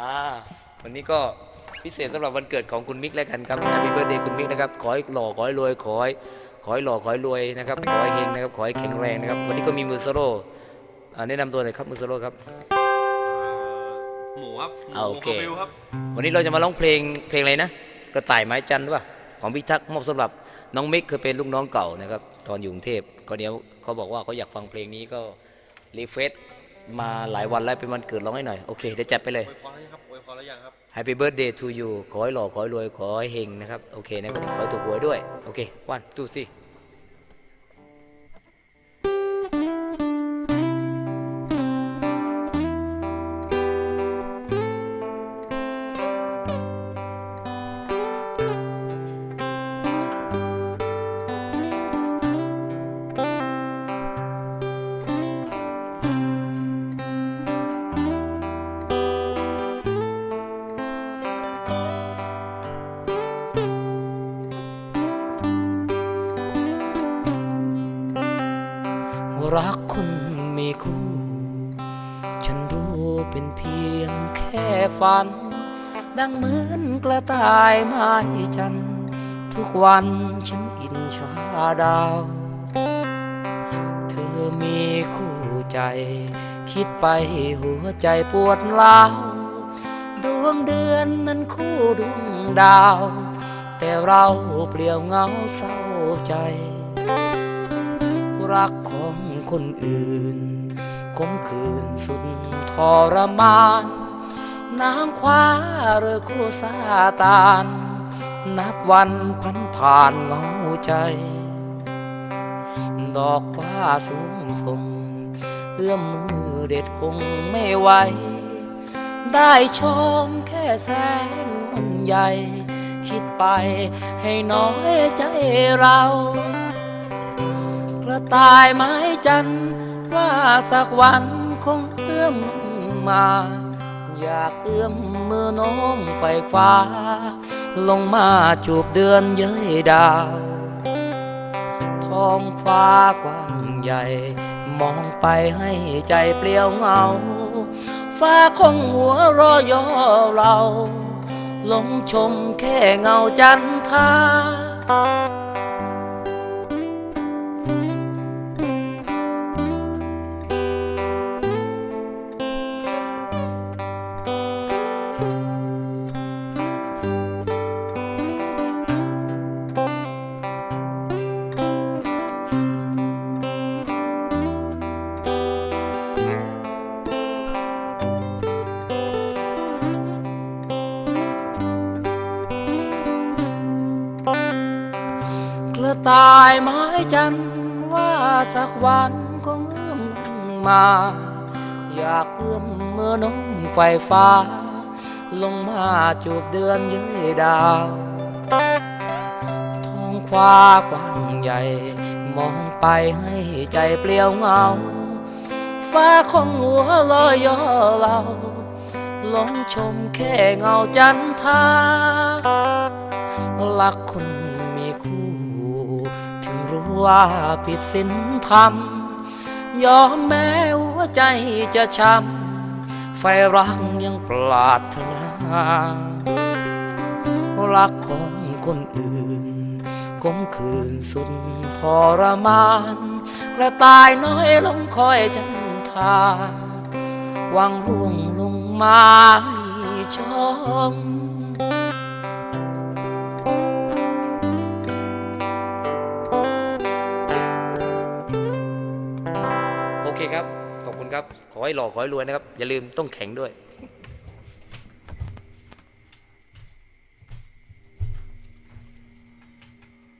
อ่าวันนี้ก็พิเศษสำหรับวันเกิดของคุณมิกแล้วกันครับ Happy Birthday คุณมิกนะครับ ขอให้หล่อขอให้รวยขอให้ขอให้หล่อขอให้รวยนะครับ ขอให้เฮงนะครับ ขอให้แข็งแรงนะครับ วันนี้ก็มีมือโซโล่อ่าแนะนำตัวหน่อยครับมือโซโล่ครับหมูครับหมูอ่าโอเควงฟิลครับวันนี้เราจะมาร้องเพลงเพลงอะไรนะ กระต่ายไม้จันทร์หรือเปล่าของพิทักษ์มอบสำหรับน้องมิกเคยเป็นลูกน้องเก่านะครับ ตอนอยู่กรุงเทพก็เดี๋ยวเขาบอกว่าเขาอยากฟังเพลงนี้ก็รีเฟซ มาหลายวันแล้วเป็นวันเกิดร้องให้หน่อย โอเคเดี๋ยวจัดไปเลยอวยพรแล้วยังครับอวยพรแล้วยังครับ Happy birthday to you ขอให้หล่อขอให้รวยขอให้เฮงนะครับ โอเคนะครับขอให้ถูกหวยด้วย โอเค one two three รักคนมีคู่ ฉันรู้เป็นเพียงแค่ฝัน ดังเหมือนกระต่ายไม้จัน ทุกวันฉันอินชาดาว เธอมีคู่ใจ คิดไปหัวใจปวดร้าวดวงเดือนนั้นคู่ดวงดาว แต่เราเปลี่ยวเหงาเศร้าใจ รักของ คนอื่นคมคืนสุดทรมานนางคว้าเรือคู่ซาตาน นับวันพันผ่านเงาใจ ดอกฟ้าสูงส่งเอื้อมมือเด็ดคงไม่ไหว ได้ชมแค่แสงนวลใหญ่ คิดไปให้น้อยใจเรา ตายไม้จันว่าสักวันคงเอื้อมมา อยากเอื้อมมือโน้มไปฟ้าลงมาจูบเดือนเย้ยดาวท้องฟ้ากว้างใหญ่ มองไปให้ใจเปลี่ยวเหงา ฟ้าคงหัวรอยอเรา ลงชมแค่เงาจันทรา กระตายไม้จันว่าสักวันคงเอื้อมมา อยากเอื้อมเมื่อน้องไฟฟ้า ลงมาจูบเดือนเย้ยดาวท้องฟ้ากว้างใหญ่ มองไปให้ใจเปลี่ยวเงา ฟ้าของหัวลอยย่อเราลองชมแค่เงาจันทรารักคนมีคู่ถึงรู้ ว่าผิดศีลธรรม ยอมแม้หัวใจจะช้ำไฟรักยังปรารถนารักของคนอื่นคมคืนสุดทรมานกระต่ายน้อยลงคอยจันทาวังร่วงลงมาให้ชม ครับ ขอให้หล่อขอให้รวยนะครับ อย่าลืมต้องแข็งด้วย